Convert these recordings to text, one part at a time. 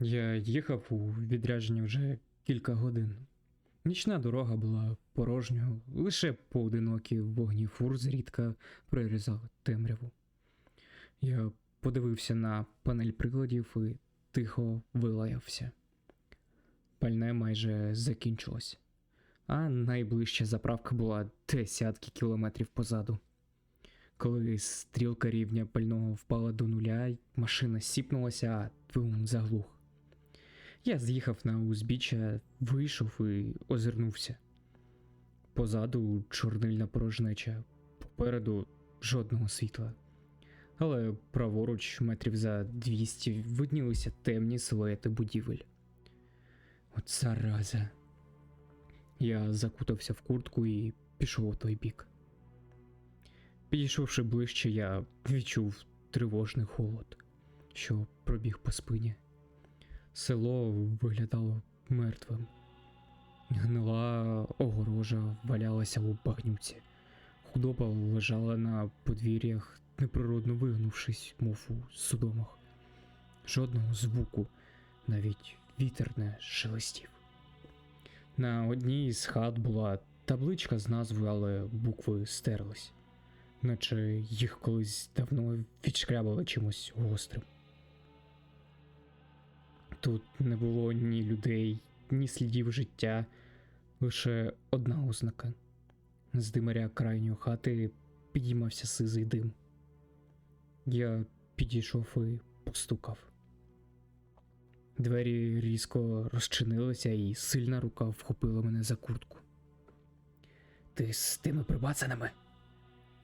Я їхав у відрядження вже кілька годин. Нічна дорога була порожньою, лише поодинокі вогні фур зрідка прорізали темряву. Я подивився на панель приладів і тихо вилаявся. Пальне майже закінчилось, а найближча заправка була десятки кілометрів позаду. Коли стрілка рівня пального впала до нуля, машина сіпнулася, а двигун заглух. Я з'їхав на узбіччя, вийшов і озирнувся. Позаду чорнильна порожнеча, попереду жодного світла. Але праворуч, метрів за 200, виднілися темні силуети будівель. От зараза. Я закутався в куртку і пішов у той бік. Підійшовши ближче, я відчув тривожний холод, що пробіг по спині. Село виглядало мертвим. Гнила огорожа валялася у багнюці. Худоба лежала на подвір'ях, неприродно вигнувшись, мов у судомах. Жодного звуку, навіть вітер не шелестів. На одній із хат була табличка з назвою, але букви стерлись, наче їх колись давно відшкрябали чимось гострим. Тут не було ні людей, ні слідів життя, лише одна ознака. З димаря крайньої хати підіймався сизий дим. Я підійшов і постукав. Двері різко розчинилися, і сильна рука вхопила мене за куртку. Ти з тими прибацаними?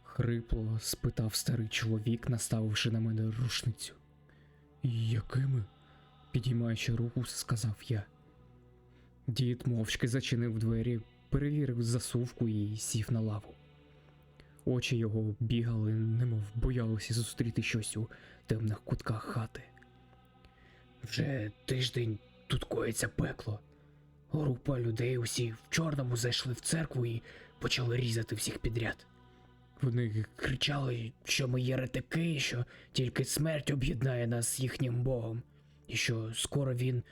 хрипло спитав старий чоловік, наставивши на мене рушницю. Якими? Підіймаючи руку, сказав я. Дід мовчки зачинив двері, перевірив засувку і сів на лаву. Очі його бігали, немов боялися зустріти щось у темних кутках хати. Вже тиждень тут коїться пекло. Група людей усі в чорному зайшли в церкву і почали різати всіх підряд. Вони кричали, що ми єретики, що тільки смерть об'єднає нас з їхнім богом, і що скоро він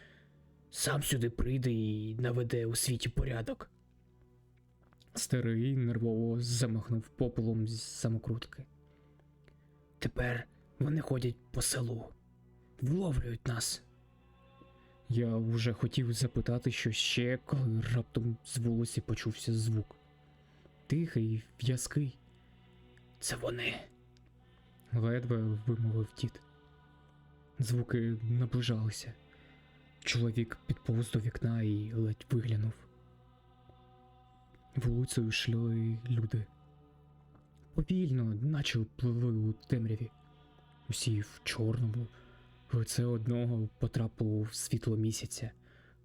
сам сюди прийде і наведе у світі порядок. Старий нервово замахнув попелом з самокрутки. Тепер вони ходять по селу, вловлюють нас. Я вже хотів запитати, що ще, коли раптом з вулиці почувся звук. Тихий, в'язкий. Це вони. ледве вимовив дід. Звуки наближалися. Чоловік підповз до вікна і ледь виглянув. Вулицею йшли люди. Повільно, наче пливли у темряві. Усі в чорному. Лице одного потрапило в світло місяця.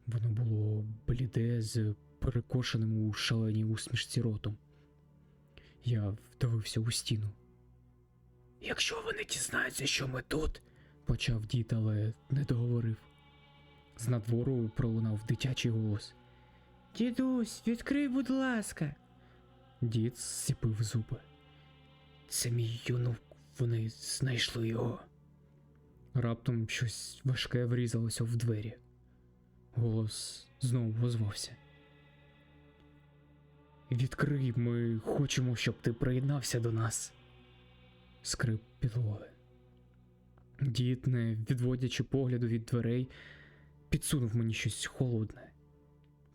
Воно було бліде з перекошеним у шаленій усмішці ротом. Я вдавився у стіну. Якщо вони дізнаються, що ми тут, почав дід, але не договорив. З надвору пролунав дитячий голос. Дідусь, відкрий, будь ласка. Дід зціпив зуби. Це мій юнук, вони знайшли його. Раптом щось важке врізалося в двері. Голос знову озвався. Відкрий, ми хочемо, щоб ти приєднався до нас. Скрип підлоги. Дід, не відводячи погляду від дверей, підсунув мені щось холодне.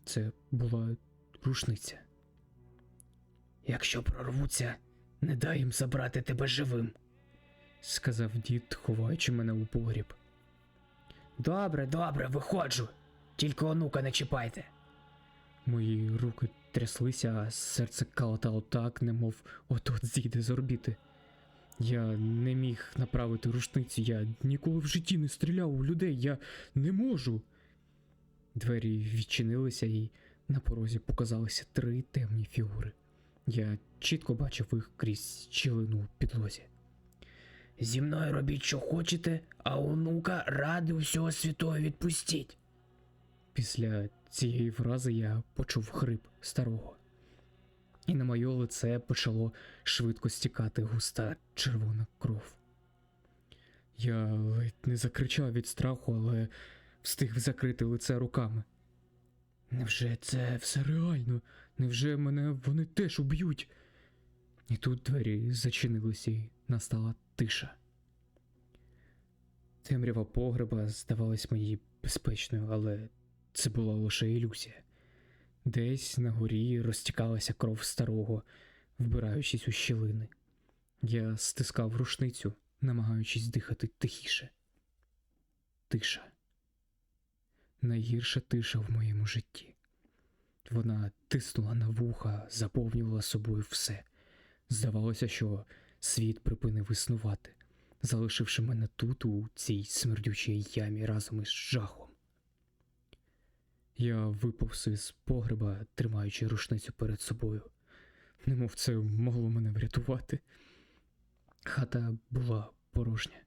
Це була рушниця. Якщо прорвуться, не дай їм забрати тебе живим, сказав дід, ховаючи мене у погріб. Добре, добре, виходжу. Тільки онука не чіпайте. Мої руки тряслися, а серце калатало так, немов от-от зійде з орбіти. Я не міг направити рушницю, я ніколи в житті не стріляв у людей, я не можу. Двері відчинилися, і на порозі показалися три темні фігури. Я чітко бачив їх крізь щілину у підлозі. Зі мною робіть, що хочете, а онука ради всього святого відпустіть. Після цієї фрази я почув хрип старого. І на моє лице почало швидко стікати густа червона кров. Я ледь не закричав від страху, але встиг закрити лице руками. Невже це все реально? Невже мене вони теж уб'ють? І тут двері зачинилися і настала тиша. Темрява погреба здавалась мені безпечною, але це була лише ілюзія. Десь на горі розтікалася кров старого, вбираючись у щілини. Я стискав рушницю, намагаючись дихати тихіше. Тиша. Найгірша тиша в моєму житті. Вона тиснула на вуха, заповнювала собою все. Здавалося, що світ припинив існувати, залишивши мене тут, у цій смердючій ямі разом із жахом. Я виповз із погреба, тримаючи рушницю перед собою, немов це могло мене врятувати. Хата була порожня.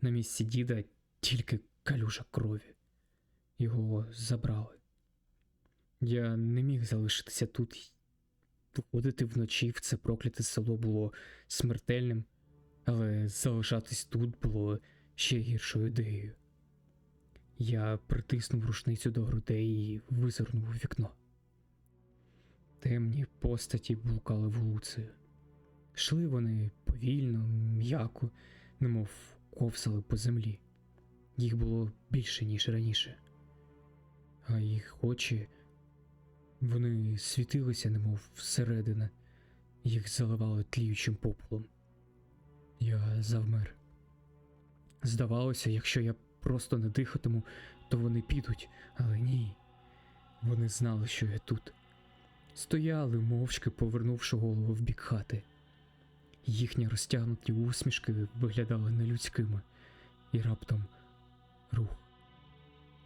На місці діда тільки калюжа крові. Його забрали. Я не міг залишитися тут. Виходити вночі в це прокляте село було смертельним, але залишатись тут було ще гіршою ідеєю. Я притиснув рушницю до грудей і визирнув у вікно. Темні постаті блукали вулицею. Шли вони повільно, м'яко, немов ковзали по землі. Їх було більше, ніж раніше. А їх очі вони світилися, немов всередина, їх заливали тліючим попелом. Я завмер. Здавалося, якщо я просто не дихатиму, то вони підуть, але ні. Вони знали, що я тут. Стояли, мовчки повернувши голову в бік хати. Їхні розтягнуті усмішки виглядали нелюдськими, і раптом рух.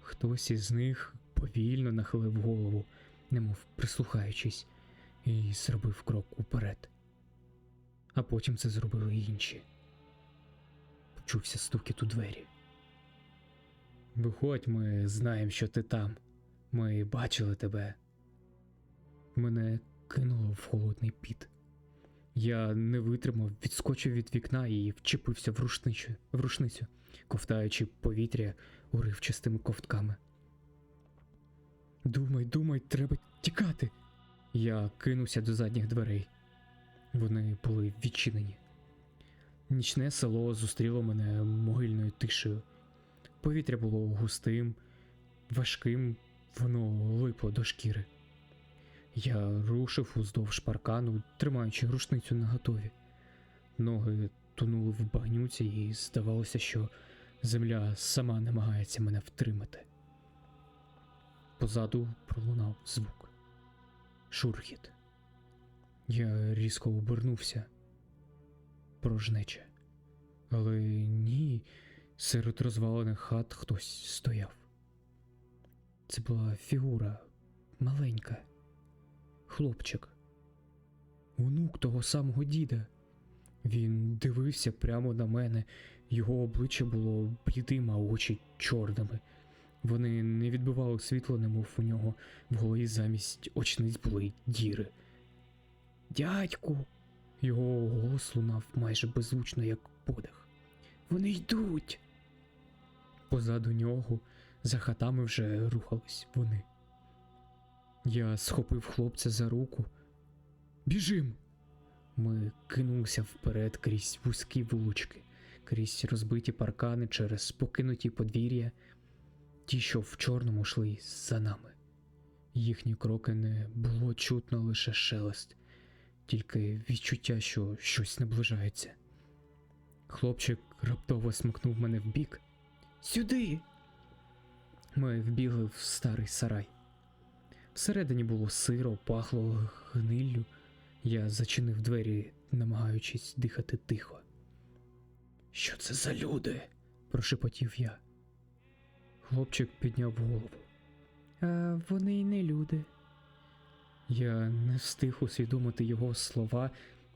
Хтось із них повільно нахилив голову, немов прислухаючись, і зробив крок уперед. А потім це зробили інші. Почувся стукіт у двері. Виходь, ми знаємо, що ти там. Ми бачили тебе. Мене кинуло в холодний піт. Я не витримав, відскочив від вікна і вчепився в рушницю, в рушницю, ковтаючи повітря уривчастими ковтками. Думай, думай, треба тікати. Я кинувся до задніх дверей. Вони були відчинені. Нічне село зустріло мене могильною тишею. Повітря було густим, важким, воно липло до шкіри. Я рушив уздовж паркану, тримаючи рушницю наготові. Ноги тонули в багнюці, і здавалося, що земля сама намагається мене втримати. Позаду пролунав звук. Шурхіт. Я різко обернувся. Порожнече. Але ні, серед розвалених хат хтось стояв. Це була фігура маленька, хлопчик, онук того самого діда. Він дивився прямо на мене, його обличчя було блідим, а очі чорними. Вони не відбивали світло, немов у нього в голові замість очниць були діри. Дядьку. Його голос лунав майже беззвучно, як подих. Вони йдуть. Позаду нього за хатами вже рухались вони. Я схопив хлопця за руку. Біжим! Ми кинулися вперед крізь вузькі вулички, крізь розбиті паркани через покинуті подвір'я, ті, що в чорному йшли за нами. Їхні кроки не було чутно лише шелест, тільки відчуття, що щось наближається. Хлопчик раптово смикнув мене в бік. Сюди. Ми вбігли в старий сарай. Всередині було сиро, пахло гниллю. Я зачинив двері, намагаючись дихати тихо. Що це за люди? прошепотів я. Хлопчик підняв голову. А вони й не люди. Я не встиг усвідомити його слова,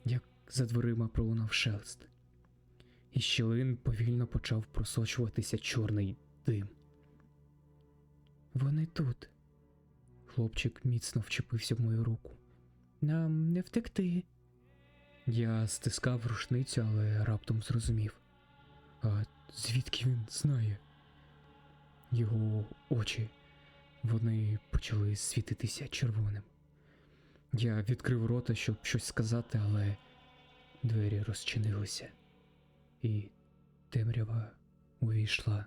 як за дверима пролунав шелест. Із щілин повільно почав просочуватися чорний дим. Вони тут. Хлопчик міцно вчепився в мою руку. Нам не втекти. Я стискав рушницю, але раптом зрозумів. А звідки він знає? його очі. Вони почали світитися червоним. Я відкрив рота, щоб щось сказати, але двері розчинилися, і темрява увійшла.